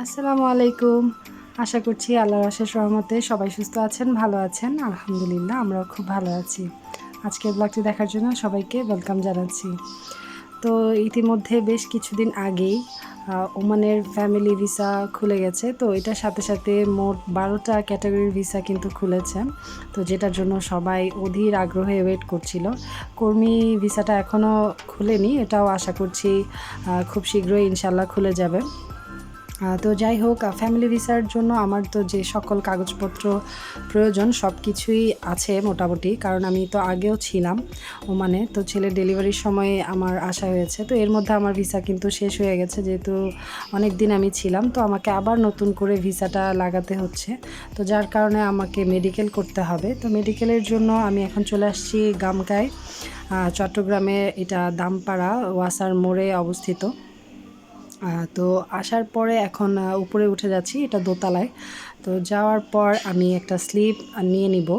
আসসালামু আলাইকুম। আশা করছি আল্লাহর আশেষ রহমতে সবাই সুস্থ আছেন, ভালো আছেন। আলহামদুলিল্লাহ, আমরাও খুব ভালো আছি। আজকের ব্লগটি দেখার জন্য সবাইকে ওয়েলকাম জানাচ্ছি। তো ইতিমধ্যে বেশ কিছুদিন আগেই ওমানের ফ্যামিলি ভিসা খুলে গেছে। তো এটার সাথে সাথে মোট বারোটা ক্যাটাগরির ভিসা কিন্তু খুলেছে। তো যেটার জন্য সবাই অধীর আগ্রহে ওয়েট করছিল। কর্মী ভিসাটা এখনও খুলেনি। এটাও আশা করছি খুব শীঘ্রই ইনশাল্লাহ খুলে যাবে। তো যাই হোক ফ্যামিলি ভিসার জন্য আমার তো যে সকল কাগজপত্র প্রয়োজন সব কিছুই আছে মোটামুটি। কারণ আমি তো আগেও ছিলাম ওমানে, তো ছেলের ডেলিভারির সময় আমার আসা হয়েছে। তো এর মধ্যে আমার ভিসা কিন্তু শেষ হয়ে গেছে, যেহেতু অনেক দিন আমি ছিলাম। তো আমাকে আবার নতুন করে ভিসাটা লাগাতে হচ্ছে। তো যার কারণে আমাকে মেডিকেল করতে হবে। তো মেডিকেলের জন্য আমি এখন চলে আসছি গামকায় চট্টগ্রামে এটা দামপাড়া, ওয়াসার মোড়ে অবস্থিত। তো আসার পরে এখন উপরে উঠে যাচ্ছি, এটা দোতলায়। তো যাওয়ার পর আমি একটা স্লিপ নিয়ে নিব।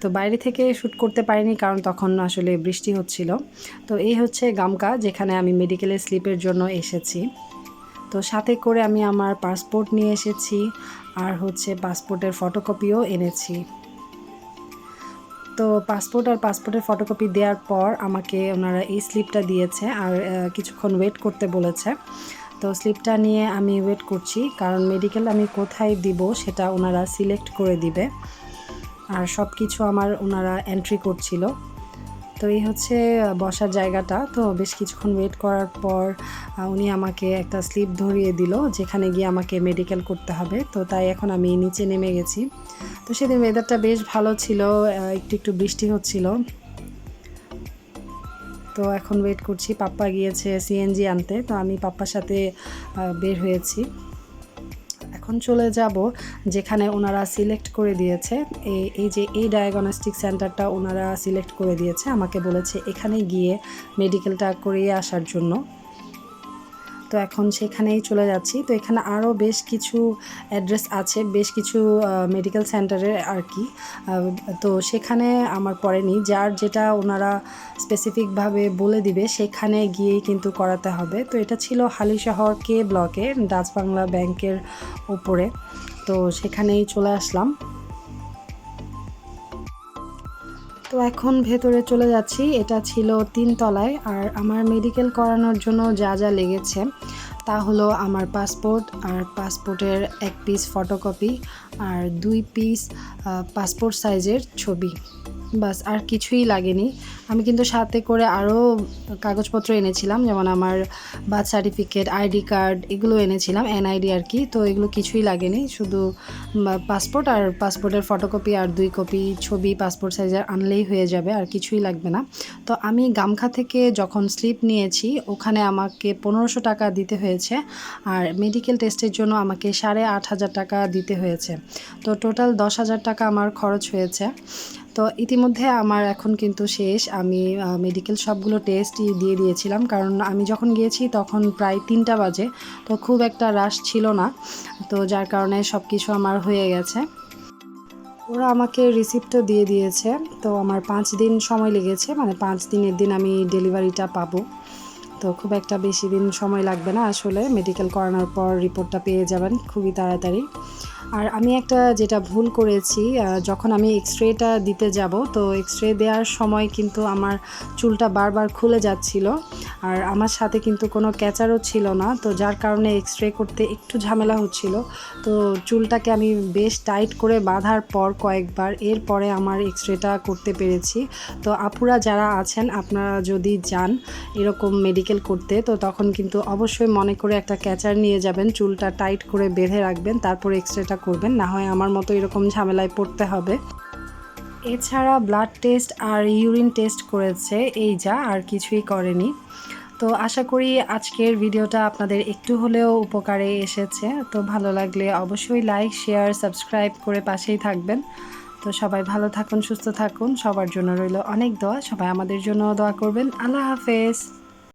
তো বাইরে থেকে শ্যুট করতে পারিনি কারণ তখন আসলে বৃষ্টি হচ্ছিল। তো এই হচ্ছে গামকা, যেখানে আমি মেডিকেলের স্লিপের জন্য এসেছি। তো সাথে করে আমি আমার পাসপোর্ট নিয়ে এসেছি আর হচ্ছে পাসপোর্টের ফটোকপিও এনেছি। তো পাসপোর্ট আর পাসপোর্টের ফটোকপি দেওয়ার পর আমাকে ওনারা এই স্লিপটা দিয়েছে আর কিছুক্ষণ ওয়েট করতে বলেছে। তো স্লিপটা নিয়ে আমি ওয়েট করছি, কারণ মেডিকেল আমি কোথায় দিব সেটা ওনারা সিলেক্ট করে দিবে। আর সব কিছু আমার ওনারা এন্ট্রি করছিল। তো এই হচ্ছে বসার জায়গাটা। তো বেশ কিছুক্ষণ ওয়েট করার পর উনি আমাকে একটা স্লিপ ধরিয়ে দিল, যেখানে গিয়ে আমাকে মেডিকেল করতে হবে। তো তাই এখন আমি নিচে নেমে গেছি। তো সেদিন ওয়েদারটা বেশ ভালো ছিল একটু একটু বৃষ্টি হচ্ছিল। তো এখন ওয়েট করছি। পাপ্পা গিয়েছে সিএনজি আনতে, তো আমি পাপ্পার সাথে বের হয়েছি। এখন চলে যাব যেখানে ওনারা সিলেক্ট করে দিয়েছে। এই এই যে, এই ডায়াগনস্টিক সেন্টারটা ওনারা সিলেক্ট করে দিয়েছে, আমাকে বলেছে এখানে গিয়ে মেডিকেলটা করিয়ে আসার জন্য। তো এখন সেখানেই চলে যাচ্ছি। তো এখানে আরও বেশ কিছু অ্যাড্রেস আছে, বেশ কিছু মেডিকেল সেন্টারের আর কি। তো সেখানে আমার পড়েনি। যার যেটা ওনারা স্পেসিফিকভাবে বলে দিবে, সেখানে গিয়েই কিন্তু করাতে হবে। তো এটা ছিল হালিশহর কে ব্লকে, ডাচ বাংলা ব্যাংকের ওপরে তো সেখানেই চলে আসলাম। তো এখন ভেতরে চলে যাচ্ছি। এটা ছিল তিন তলায় আর আমার মেডিকেল করানোর জন্য যা যা লেগেছে তা হলো আমার পাসপোর্ট আর পাসপোর্টের এক পিস ফটোকপি আর দুই পিস পাসপোর্ট সাইজের ছবি। বাস, আর কিছুই লাগেনি। আমি কিন্তু সাথে করে আরও কাগজপত্র এনেছিলাম, যেমন আমার বার্থ সার্টিফিকেট আইডি কার্ড এগুলো এনেছিলাম এনআইডি আর কি। তো এগুলো কিছুই লাগেনি, শুধু পাসপোর্ট আর পাসপোর্টের ফটোকপি আর দুই কপি ছবি পাসপোর্ট সাইজের আনলেই হয়ে যাবে, আর কিছুই লাগবে না। তো আমি গামখা থেকে যখন স্লিপ নিয়েছি, ওখানে আমাকে পনেরোশো টাকা দিতে হয়েছে, আর মেডিকেল টেস্টের জন্য আমাকে সাড়ে আট হাজার টাকা দিতে হয়েছে। তো টোটাল দশ হাজার টাকা আমার খরচ হয়েছে। তো ইতিমধ্যে আমার এখন কিন্তু শেষ আমি মেডিকেল সবগুলো টেস্টই দিয়ে দিয়েছিলাম। কারণ আমি যখন গিয়েছি তখন প্রায় তিনটা বাজে, তো খুব একটা রাশ ছিল না। তো যার কারণে সব কিছু আমার হয়ে গেছে। ওরা আমাকে রিসিপ্টও দিয়ে দিয়েছে। তো আমার পাঁচ দিন সময় লেগেছে মানে পাঁচ দিনের দিন আমি ডেলিভারিটা পাবো। তো খুব একটা বেশি দিন সময় লাগবে না আসলে। মেডিকেল করানোর পর রিপোর্টটা পেয়ে যাবেন খুবই তাড়াতাড়ি। আর আমি একটা যেটা ভুল করেছি যখন আমি এক্স রেটা দিতে যাব, তো এক্স রে দেওয়ার সময় কিন্তু আমার চুলটা বারবার খুলে যাচ্ছিল আর আমার সাথে কিন্তু কোনো ক্যাচারও ছিল না, তো যার কারণে এক্স রে করতে একটু ঝামেলা হচ্ছিল। তো চুলটাকে আমি বেশ টাইট করে বাঁধার পর কয়েকবার, এরপরে আমার এক্স রেটা করতে পেরেছি। তো আপুরা যারা আছেন, আপনারা যদি যান এরকম মেডিকেল করতে, তো তখন কিন্তু অবশ্যই মনে করে একটা ক্যাচার নিয়ে যাবেন, চুলটা টাইট করে বেঁধে রাখবেন, তারপর এক্স রেটা করবেন, না হয় আমার মতো এরকম ঝামেলায় পড়তে হবে। এছাড়া ব্লাড টেস্ট আর ইউরিন টেস্ট করেছে, এই যা আর কিছুই করেনি। তো আশা করি আজকের ভিডিওটা আপনাদের একটু হলেও উপকারে এসেছে। তো ভালো লাগলে অবশ্যই লাইক শেয়ার সাবস্ক্রাইব করে পাশেই থাকবেন। তো সবাই ভালো থাকুন, সুস্থ থাকুন। সবার জন্য রইল অনেক দোয়া। সবাই আমাদের জন্য দোয়া করবেন। আল্লাহ হাফেজ।